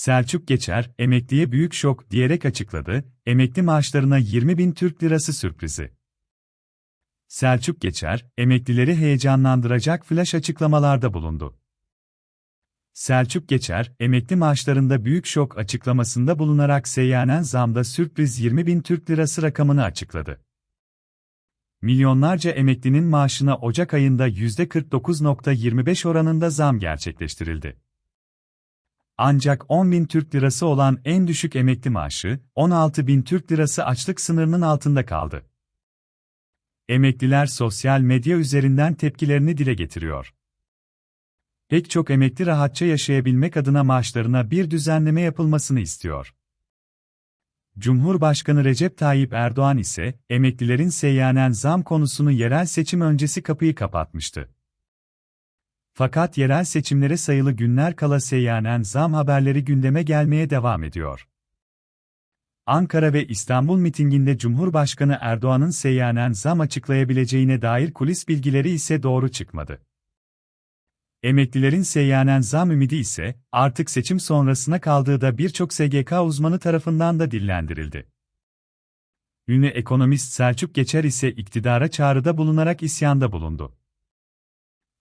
Selçuk Geçer, emekliye büyük şok diyerek açıkladı, emekli maaşlarına 20 bin Türk lirası sürprizi. Selçuk Geçer, emeklileri heyecanlandıracak flash açıklamalarda bulundu. Selçuk Geçer, emekli maaşlarında büyük şok açıklamasında bulunarak seyyanen zamda sürpriz 20 bin Türk lirası rakamını açıkladı. Milyonlarca emeklinin maaşına Ocak ayında %49.25 oranında zam gerçekleştirildi. Ancak 10 bin Türk lirası olan en düşük emekli maaşı, 16 bin Türk lirası açlık sınırının altında kaldı. Emekliler sosyal medya üzerinden tepkilerini dile getiriyor. Pek çok emekli rahatça yaşayabilmek adına maaşlarına bir düzenleme yapılmasını istiyor. Cumhurbaşkanı Recep Tayyip Erdoğan ise, emeklilerin seyyanen zam konusunu yerel seçim öncesi kapıyı kapatmıştı. Fakat yerel seçimlere sayılı günler kala seyyanen zam haberleri gündeme gelmeye devam ediyor. Ankara ve İstanbul mitinginde Cumhurbaşkanı Erdoğan'ın seyyanen zam açıklayabileceğine dair kulis bilgileri ise doğru çıkmadı. Emeklilerin seyyanen zam ümidi ise, artık seçim sonrasına kaldığı da birçok SGK uzmanı tarafından da dillendirildi. Ünlü ekonomist Selçuk Geçer ise iktidara çağrıda bulunarak isyanda bulundu.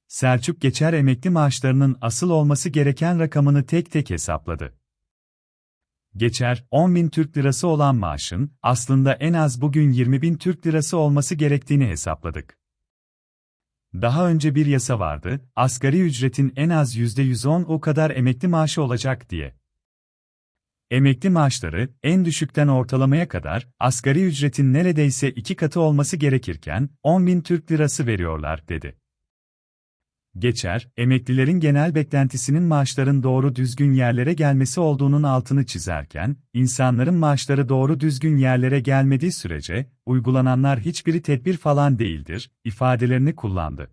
Selçuk Geçer emekli maaşlarının asıl olması gereken rakamını tek tek hesapladı. Geçer, 10 bin Türk lirası olan maaşın, aslında en az bugün 20 bin Türk lirası olması gerektiğini hesapladık. Daha önce bir yasa vardı, asgari ücretin en az %110 o kadar emekli maaşı olacak diye. Emekli maaşları, en düşükten ortalamaya kadar, asgari ücretin neredeyse iki katı olması gerekirken, 10 bin Türk lirası veriyorlar, dedi. Geçer, emeklilerin genel beklentisinin maaşların doğru düzgün yerlere gelmesi olduğunun altını çizerken, insanların maaşları doğru düzgün yerlere gelmediği sürece, uygulananlar hiçbiri tedbir falan değildir, ifadelerini kullandı.